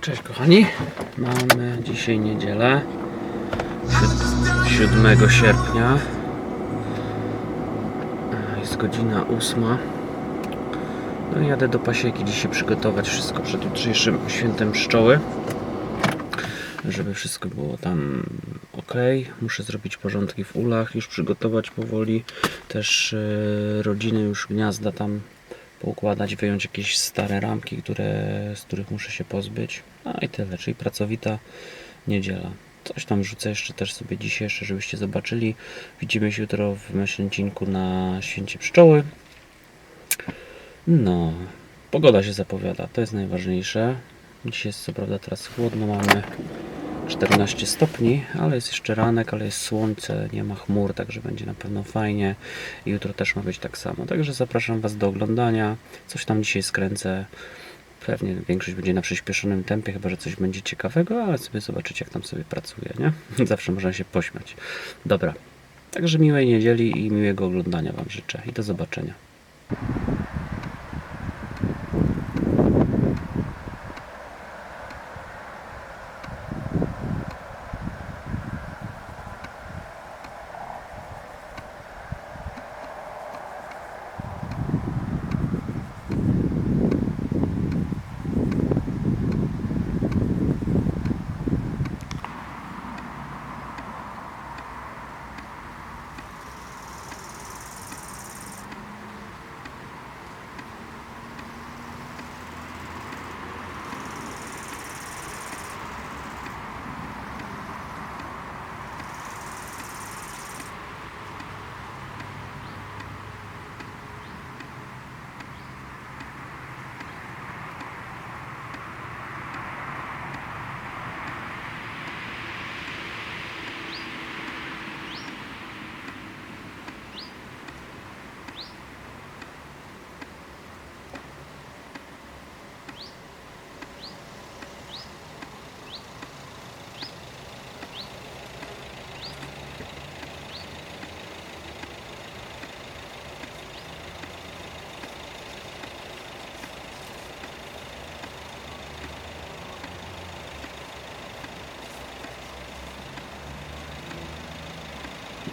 Cześć kochani, mamy dzisiaj niedzielę si- 7 sierpnia. Jest godzina 8 no i jadę do pasieki dzisiaj przygotować wszystko przed jutrzejszym świętem pszczoły. Żeby wszystko było tam ok muszę zrobić porządki w ulach już przygotować powoli. Też e, rodziny już gniazda tam poukładać, wyjąć jakieś stare ramki, które, z których muszę się pozbyć. No i tyle, czyli pracowita niedziela. Coś tam wrzucę jeszcze też sobie dzisiaj, jeszcze żebyście zobaczyli. Widzimy się jutro w Myślęcinku na Święcie Pszczoły. No, pogoda się zapowiada, to jest najważniejsze. Dzisiaj jest co prawda teraz chłodno, mamy 14 stopni, ale jest jeszcze ranek, ale jest słońce, nie ma chmur, także będzie na pewno fajnie. Jutro też ma być tak samo. Także zapraszam Was do oglądania. Coś tam dzisiaj skręcę. Pewnie większość będzie na przyspieszonym tempie, chyba że coś będzie ciekawego, ale sobie zobaczycie, jak tam sobie pracuje, nie? Zawsze można się pośmiać. Dobra. Także miłej niedzieli i miłego oglądania Wam życzę i do zobaczenia.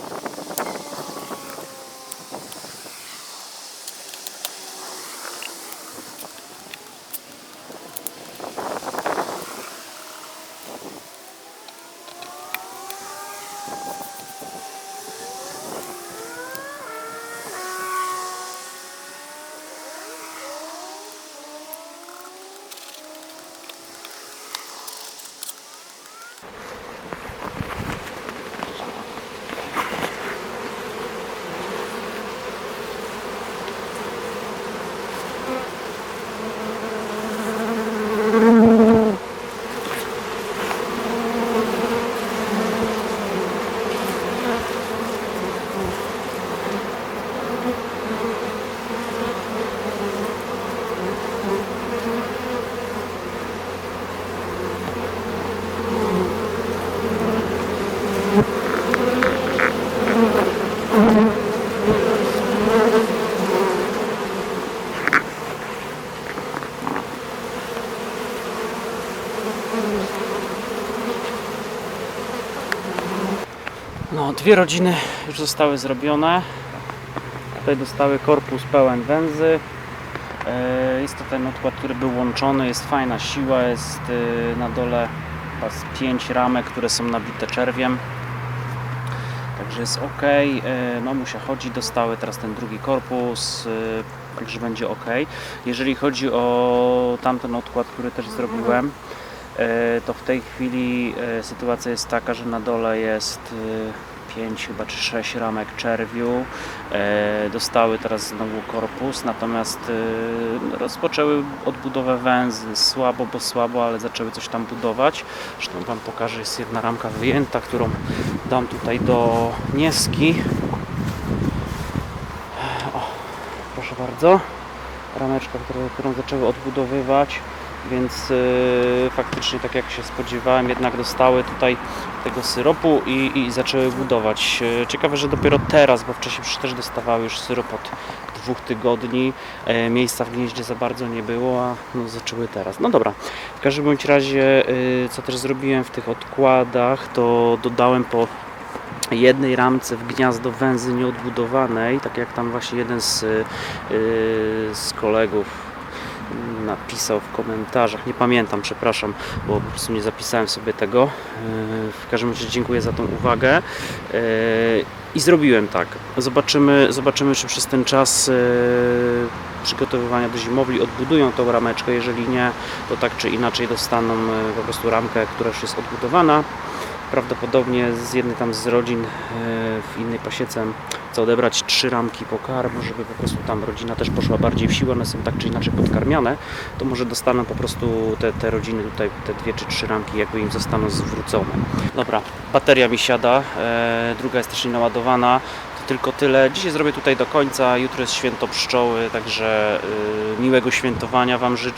you. Dwie rodziny już zostały zrobione. Tutaj dostały korpus pełen węzy. E, Jest to ten odkład, który był łączony, jest fajna siła, jest e, na dole chyba z pięć ramek, które są nabite czerwiem. Także jest ok. Mamusia chodzi, dostały teraz ten drugi korpus, e, także będzie ok. Jeżeli chodzi o tamten odkład, który też zrobiłem, e, to w tej chwili e, sytuacja jest taka, że na dole jest 5 chyba czy 6 ramek czerwiu. E, Dostały teraz znowu korpus, natomiast e, rozpoczęły odbudowę węzy. Słabo, bo słabo, ale zaczęły coś tam budować. Zresztą Wam pokażę, jest jedna ramka wyjęta, którą dam tutaj do Nieski. O, proszę bardzo. Rameczka, które, którą zaczęły odbudowywać, więc yy, faktycznie tak jak się spodziewałem, jednak dostały tutaj tego syropu i, i zaczęły budować. Yy, Ciekawe, że dopiero teraz, bo wcześniej też dostawały już syrop od dwóch tygodni. E, miejsca w gnieździe za bardzo nie było, a no, zaczęły teraz. No dobra, w każdym bądź razie, yy, co też zrobiłem w tych odkładach, to dodałem po jednej ramce w gniazdo węzy nieodbudowanej, tak jak tam właśnie jeden z, yy, z kolegów napisał w komentarzach, nie pamiętam, przepraszam, bo po prostu nie zapisałem sobie tego. Yy, W każdym razie dziękuję za tą uwagę. Yy, I zrobiłem tak. Zobaczymy, zobaczymy czy przez ten czas yy, przygotowywania do zimowli odbudują tą rameczkę. Jeżeli nie, to tak czy inaczej dostaną po prostu ramkę, która już jest odbudowana prawdopodobnie z jednej tam z rodzin e, w innej pasiece chcę odebrać trzy ramki pokarmu, żeby po prostu tam rodzina też poszła bardziej w siłę, one są tak czy inaczej podkarmiane, to może dostaną po prostu te, te rodziny tutaj, te dwie czy trzy ramki, jakby im zostaną zwrócone. Dobra, bateria mi siada, e, druga jest też nienaładowana, to tylko tyle. Dzisiaj zrobię tutaj do końca, jutro jest święto pszczoły, także y, miłego świętowania Wam życzę